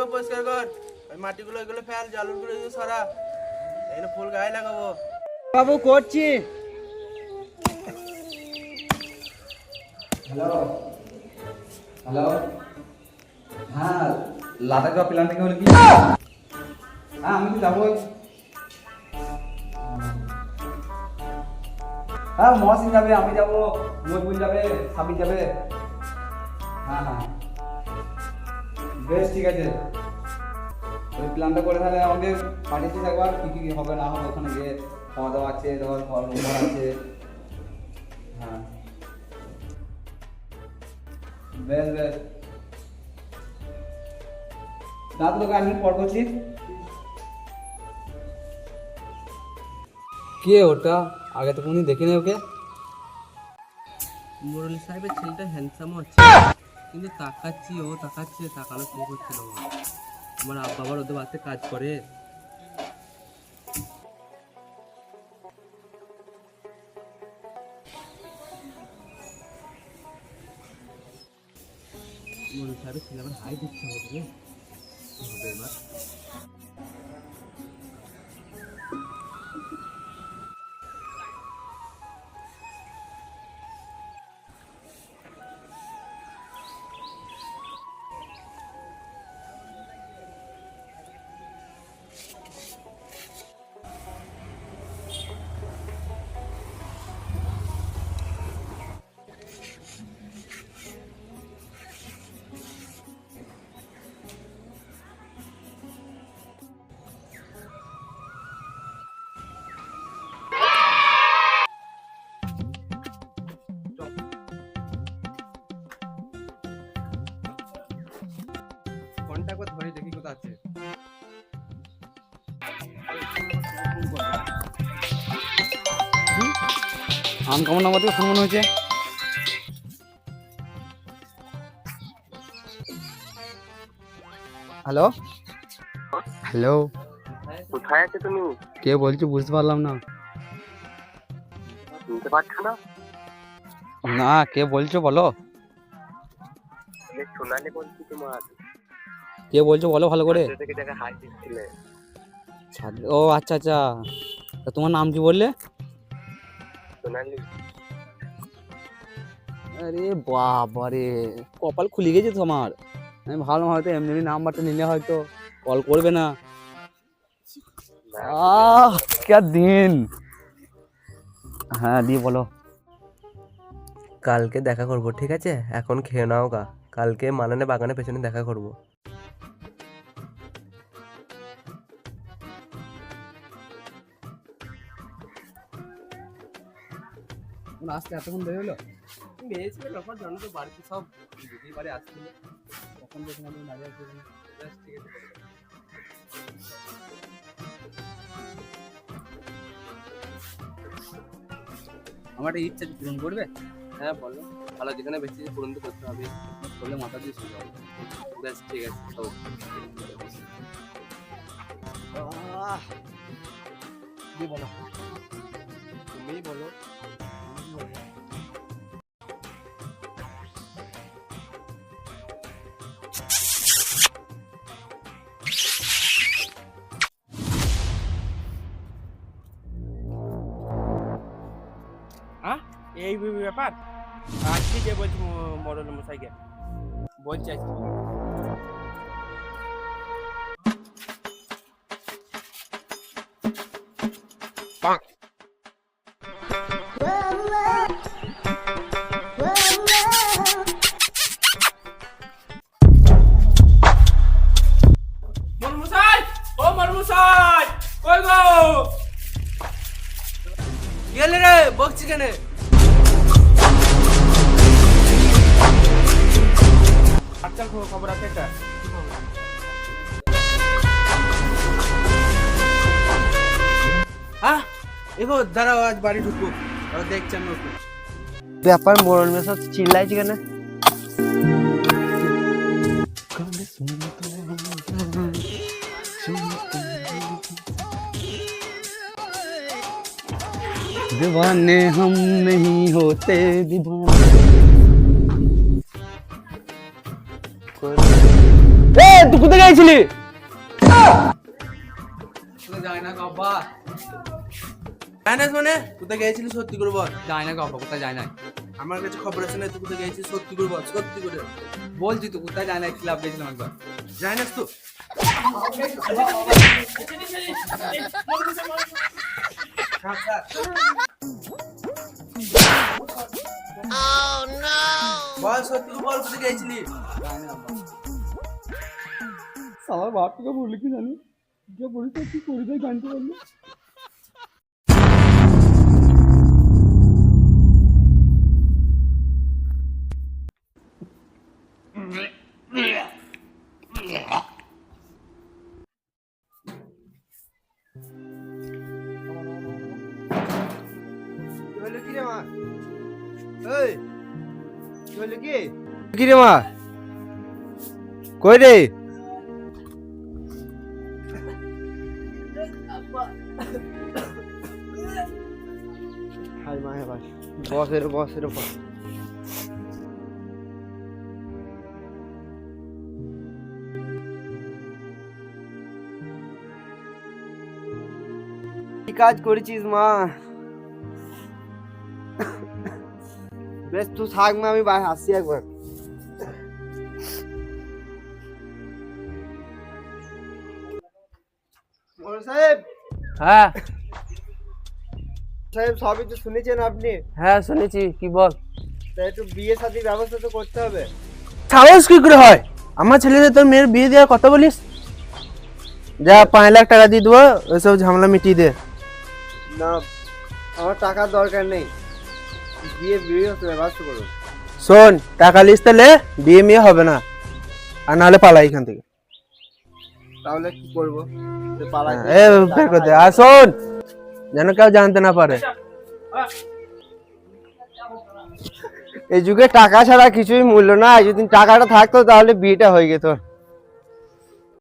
মাটিগুলোকে পরিষ্কার কর। ওই মাটিগুলো এগুলো ফেল জালুরগুলো এগুলো সরা। এখানে ফুল গায়ে লাগাবো। বাবু করছি। হ্যালো। হ্যালো। হ্যাঁ লাদাখ যাওয়া প্ল্যান থেকে হলো কি? হ্যাঁ আমি তো যাবোই হ্যাঁ মহাসিন যাবে আমি যাব। মজবুল যাবে সাবির যাবে। হ্যাঁ হ্যাঁ। বেশ ঠিক আছে। ওই প্ল্যানটা করে তাহলে আমাকে পাঠিয়েছিস একবার কী কী হবে না হবে ওখানে গিয়ে খাওয়া দাওয়া আছে ধর ঘর আছে। হ্যাঁ। বেশ বেশ। দাদু তোকে আমি পর করছি। কে ওটা? আগে তো কোনদিন দেখিনি ওকে। মুরলি সাহেবের ছেলেটা হ্যান্ডসাম হচ্ছে কিন্তু তাকাচ্ছি ও তাকাচ্ছে তাকানো শুরু করছিল। আমার আব্বা আবার ওদের বাড়িতে কাজ করে মুরলি সাহেবের ছেলে আবার হাই দিচ্ছে আমাকে রে। কি হবে এবার ফোনটা একবার ধরে দেখি কোথা আছে। আনকমন নাম্বার থেকে ফোন মনে হয়েছে? হ্যালো? হ্যালো? কোথায় আছে তুমি? কে বলছো বুঝতে পারলাম না। শুনতে পাচ্ছ না? না কে বলছো বলো। সোনালি বলছি তোমার। কে বলছো বলো ভালো করে। ও আচ্ছা আচ্ছা। তা তোমার নাম কি বললে? আরে বাবা রে কপাল খুলে গেছে তোমার। আমি ভালো হয়তো এমনি এমনি নাম্বারটা নিলে হয়তো কল করবে না। আহ কে দিন? হ্যাঁ দিয়ে বলো। কালকে দেখা করব ঠিক আছে? এখন খেয়ে নাও গা। কালকে মানানে বাগানের পেছনে দেখা করব। আসতে এতক্ষণ দেরি হলো? মেয়েছিল তখন জানো তো বাড়িতে সব দিদি বাড়ি আসছিল। তখন তো তোমাদের ঠিক আছে। আমার একটা ইচ্ছা পূরণ করবে? হ্যাঁ বলো। ভালো যেখানে বেশি পূরণ তো করতে হবে। করলে মাথা দিয়ে শুরু হবে। ব্যাস ঠিক আছে দিয়ে বলো? তুমিই বলো। এই ব্যাপার? আজকে যে বলছি মডেল মশাইকে? বলছি মরমুসাই কই গো? গেলে রে, বকছি কেন? আচ্ছা খবর আছে একটা হ্যাঁ এগো দাঁড়াও আজ বাড়ি ঢুকবো আর দেখছি আমি ওকে ব্যাপার মোরল মেশা চিল্লাইছি কেন दीवाने हम नहीं होते दीवाने তুই কোথায় গেছিলি? যায় না গব্বা জানিস মানে কোথায় গিয়েছিলি সত্যি করে বল। যায় না গব্বা কোথায় যায় না আমার কাছে খবর আছে না তুই কোথায় গিয়েছিস সত্যি করে বল সত্যি করে। বলছি তো কোথায় যায় না ক্লাব গেছিলাম একবার জানিস তো। বল সত্যি বল বাপ থেকে বললি কি জানি? যে বলিস কি করি মা? এই কি হলো কি কি রে মা কই রে হাই মা হে বাস বস এর বস এর বস কি কাজ করেছিস মা বেশ তুই থাক মা আমি বাইরে আসছি একবার। সাহেব! হ্যাঁ। সাহেব সবই তো শুনেছেন আপনি? হ্যাঁ শুনেছি কি বল? তাই একটু বিয়ে শাদির ব্যবস্থা তো করতে হবে। সাহস কি করে হয়? আমার ছেলেদের তোর মেয়ের বিয়ে দেওয়ার কথা বলিস? যা পাঁচ লাখ টাকা দিয়ে দেবো ওইসব ঝামেলা মিটিয়ে দে। না আমার টাকার দরকার নেই। বিয়ে বিয়ে হতে ব্যবস্থা করুন শোন টাকা লিস তাহলে বিয়ে মেয়ে হবে না। আর নাহলে পালাই এখান থেকে। তাহলে কি করব? তো এ বের করে দে। আর শোন যেন কেউ জানতে না পারে। এই যুগে টাকা ছাড়া কিছুই মূল্য নাই যদি টাকাটা থাকতো তাহলে বিয়েটা হয়ে যেত